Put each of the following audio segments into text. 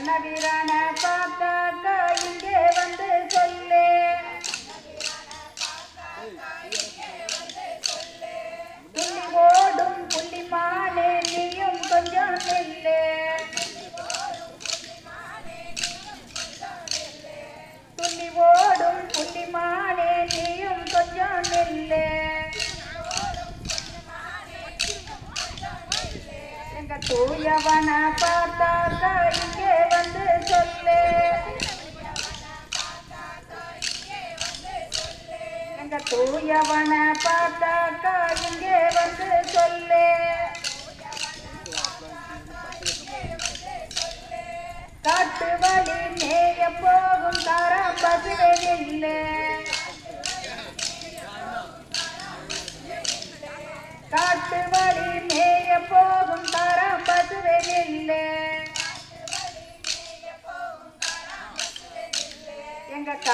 எங்க கண்ணவீரான பார்த்தாக்கா இங்கே வந்து சொல்லே. எங்க பார்த்தாக்கா இங்கே வந்து சொல்லு. எங்க தூயவன பார்த்தாக்கா இங்கே வந்து சொல்லு. காட்டு வழி மேய போகும் தாரம் பசுவே இல்லை. எங்க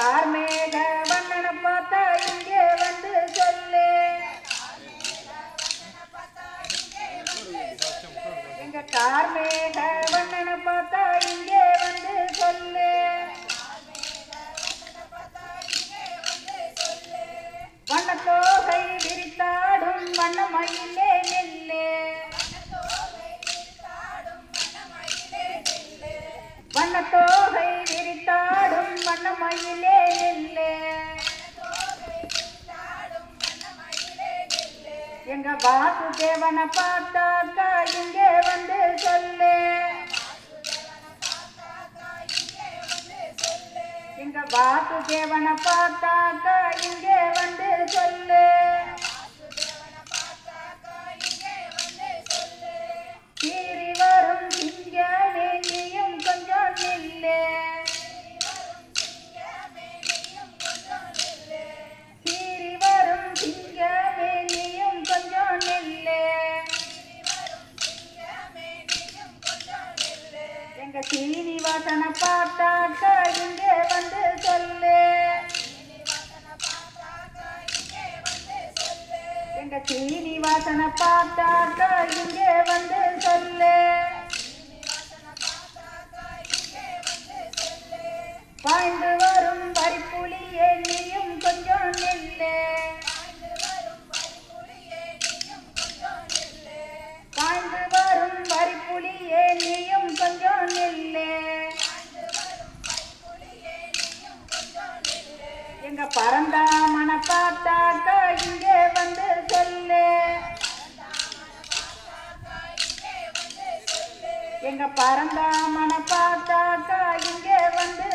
வண்ணமயிலே நெல்லு. எங்க வாசுதேவனை பார்த்தாக்கா இங்கே வந்து சொல்லு. எங்க வாசுதேவனை பார்த்தாக்கா இங்கே வந்து சொல்லு. எங்க சீனிவாசனை பார்த்தாக்கா இங்கே வந்து சொல்லு. எங்க சீனிவாசனை பார்த்தாக்கா இங்கே வந்து சொல்லு. எங்க பரந்தாமன பார்த்தாக்கா இங்கே வந்து சொல்லு. எங்க பரந்தாமன பார்த்தாக்கா இங்கே வந்து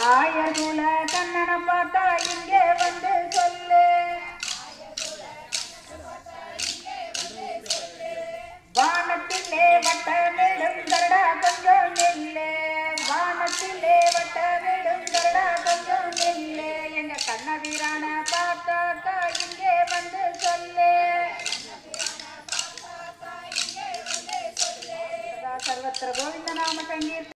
ஆயர் ஆயர்குல கண்ணனை பார்த்தா